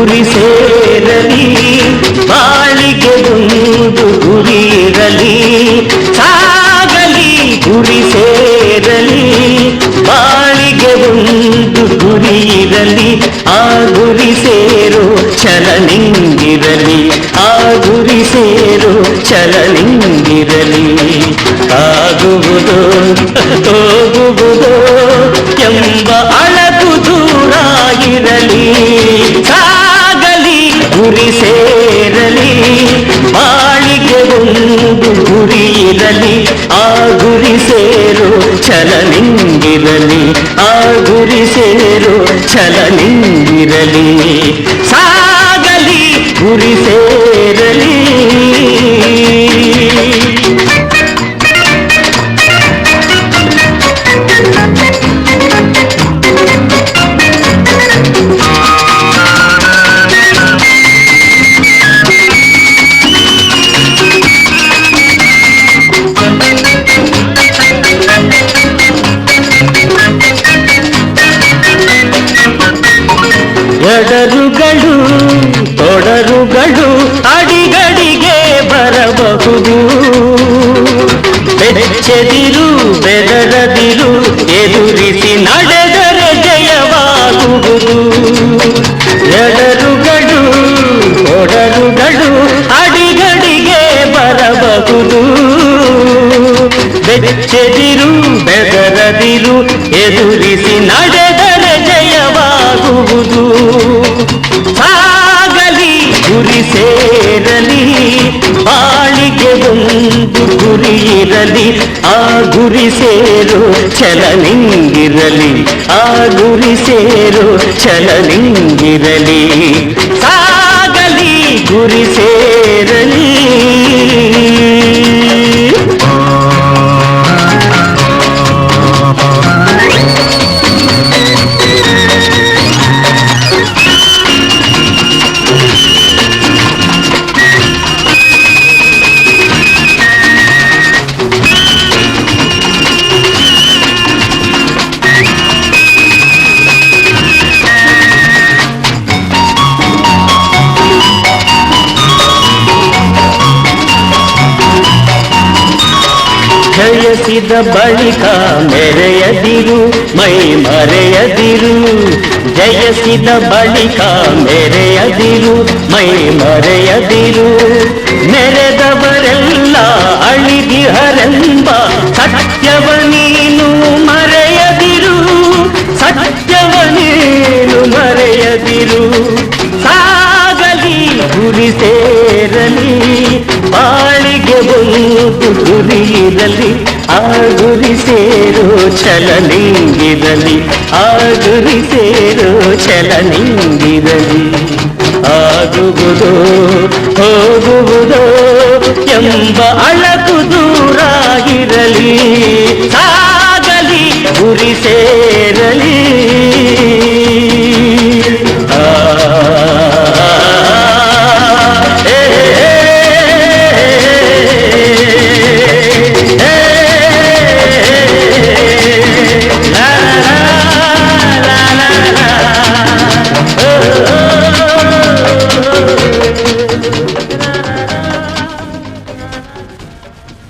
ಗುರಿ ಸೇರಲಿ ಬಾಳಿಗೆದೊಂದು ಗುರಿ ಇರಲಿ ಸಾಗಲಿ ಗುರಿ ಸೇರಲಿ ಬಾಳಿಗೆದೊಂದು ಗುರಿ ಇರಲಿ ಆ ಗುರಿ ಸೇರೋ ಚಲನಿಂಗಿರಲಿ ಆ ಗುರಿ ಸೇರೋ ಚಲನಿಂಗಿರಲಿ ಆಗುವುದೋ ಹೋಗುವುದೋ ಎಂಬ ಗುರಿ ಸೇರಲಿ ಬಾಳಿಗೆ ಒಂದು ಗುರಿ ಇರಲಿ ಆ ಗುರಿ ಸೇರು ಚಲನಿಂಗಿರಲಿ ಆ ಗುರಿ ಸೇರು ಚಲನಿಂಗಿರಲಿ ಸಾಗಲಿ ಗುರಿ ಸೇರಲಿ ಎಡರುಗಳು ತೊಡರುಗಳು ಅಡಿಗಡಿಗೆ ಬರಬಹುದು. ಬೆಚ್ಚದಿರು, ಬೆದರದಿರು, ಎದುರಿಸಿ ನಡೆದರೆ ಜಯವಾಗುವುದು. ಎಡರುಗಳು ತೊಡರುಗಳು ಅಡಿಗಡಿಗೆ ಬರಬಹುದು. ಬೆಚ್ಚದಿರು, ಬೆದರದಿರು, ಎದುರಿಸಿ ನಡೆದರೆ ಜಯವಾಗುವುದು. ಗುರಿ ಸೇರಲಿ ಬಾಳಿಗೆ ಒಂದು ಗುರಿ ಇರಲಿ ಆ ಗುರಿ ಸೇರು ಚಲನಿಂಗಿರಲಿ ಆ ಗುರಿ ಸೇರು ಚಲನಿಂಗಿರಲಿ ಸಾಗಲಿ ಗುರಿ ಸೇರಲಿ ಜಯಿಸಿದ ಬಳಿಕ ಮೆರೆಯದಿರು, ಮೈ ಮರೆಯದಿರು. ಜಯಿಸಿದ ಬಳಿಕ ಮೆರೆಯದಿರು, ಮೈ ಮರೆಯದಿರು. ಮೆರೆದವರೆಲ್ಲ ಅಳಿದಿಹರೆಂಬ ಸತ್ಯವ ನೀನು ಮರೆಯದಿರು. ಸತ್ಯವ ನೀನು ಮರೆಯದಿರು. ಸಾಗಲಿ ಗುರಿ ಸೇರಲಿ. ಗುರಿ ಇರಲಿ ಆ ಗುರಿ ಸೇರು ಚಲನಿಂಗಿರಲಿ ಆ ಗುರಿ ಸೇರು ಚಲನಿಂಗಿರಲಿ ಆಗುವುದು ಹೋಗುವುದು ಎಂಬ ಅಳಕು